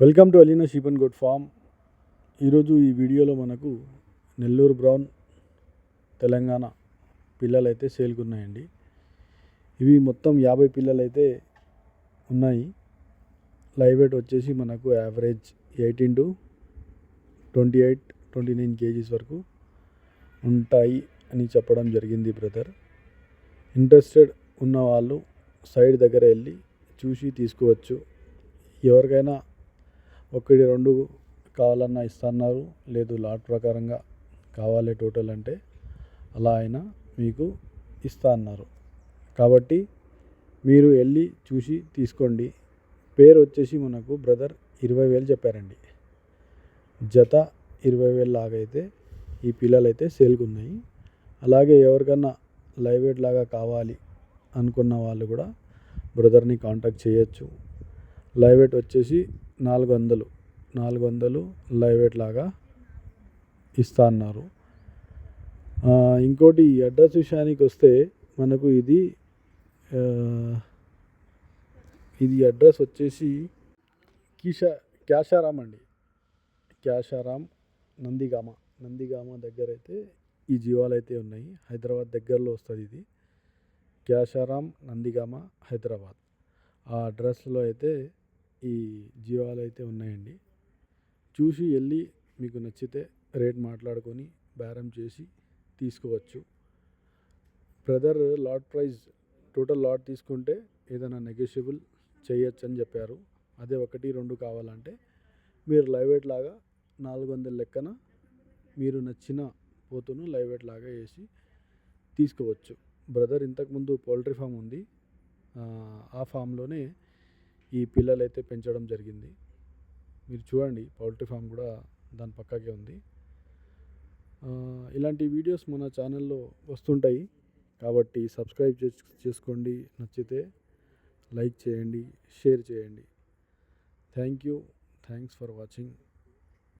Welcome to Alina sheep and goat farm. ఈరోజు ఈ వీడియోలో మనకు నెల్లూరు బ్రౌన్ తెలంగాణ పిల్లలు అయితే సేల్కి ఉన్నాయండి ఇవి మొత్తం యాభై పిల్లలు అయితే ఉన్నాయి. లైవ్ వెయిట్ వచ్చేసి మనకు average eighteen to twenty eight twenty nine kgs వరకు ఉంటాయి అని చెప్పడం జరిగింది బ్రదర్. ఇంట్రెస్టెడ్ ఉన్న వాళ్ళు సైడ్ దగ్గర వెళ్ళి చూసి తీసుకోవచ్చు. ఎవరికైనా ఒకటి రెండు కావాలన్నా ఇస్తున్నారు. లేదు లాట్ ప్రకారంగా కావాలి టోటల్ అంటే అలా అయినా మీకు ఇస్తా అన్నారు. కాబట్టి మీరు వెళ్ళి చూసి తీసుకోండి. పేరు వచ్చేసి మనకు బ్రదర్ ఇరవై వేలు చెప్పారండి. జత ఇరవై వేలు లాగైతే ఈ పిల్లలు అయితే సేల్కి ఉన్నాయి. అలాగే ఎవరికన్నా లైవ్ వెయిట్ లాగా కావాలి అనుకున్న వాళ్ళు కూడా బ్రదర్ని కాంటాక్ట్ చేయొచ్చు. లైవ్ వెయిట్ వచ్చేసి నాలుగు వందలు నాలుగు వందలు లైవ్ వెయిట్ లాగా ఇస్తా అన్నారు ఇంకోటి అడ్రస్ విషయానికి వస్తే మనకు ఇది ఇది అడ్రస్ వచ్చేసి కిషా క్యాషారాం అండి. క్యాషారాం నందిగామ. నందిగామ దగ్గర అయితే ఈ జీవాలు అయితే ఉన్నాయి. హైదరాబాద్ దగ్గరలో వస్తుంది ఇది. క్యాషారాం నందిగామ హైదరాబాద్. ఆ అడ్రస్లో అయితే ఈ జీవాలు అయితే ఉన్నాయండి. చూసి వెళ్ళి మీకు నచ్చితే రేట్ మాట్లాడుకొని బేరం చేసి తీసుకోవచ్చు. Brother lot price total lot తీసుకుంటే ఏదైనా నెగోషియబుల్ చేయొచ్చు అని చెప్పారు. అదే ఒకటి రెండు కావాలంటే మీరు లైవ్ వెయిట్ లాగా నాలుగు వందల లెక్కన మీరు నచ్చిన పోతును లైవ్ వెయిట్ లాగా వేసి తీసుకోవచ్చు. బ్రదర్ ఇంతకుముందు పౌల్ట్రీ ఫామ్ ఉంది. ఆ, ఆ ఫామ్లోనే ఈ పిల్లలు అయితే పెంచడం జరిగింది. మీరు చూడండి పౌల్ట్రీ ఫామ్ కూడా దాని పక్కకే ఉంది. ఇలాంటి వీడియోస్ మన ఛానల్లో వస్తుంటాయి. కాబట్టి సబ్స్క్రైబ్ చేసుకోండి. నచ్చితే లైక్ చేయండి షేర్ చేయండి. Thank you. Thanks for watching.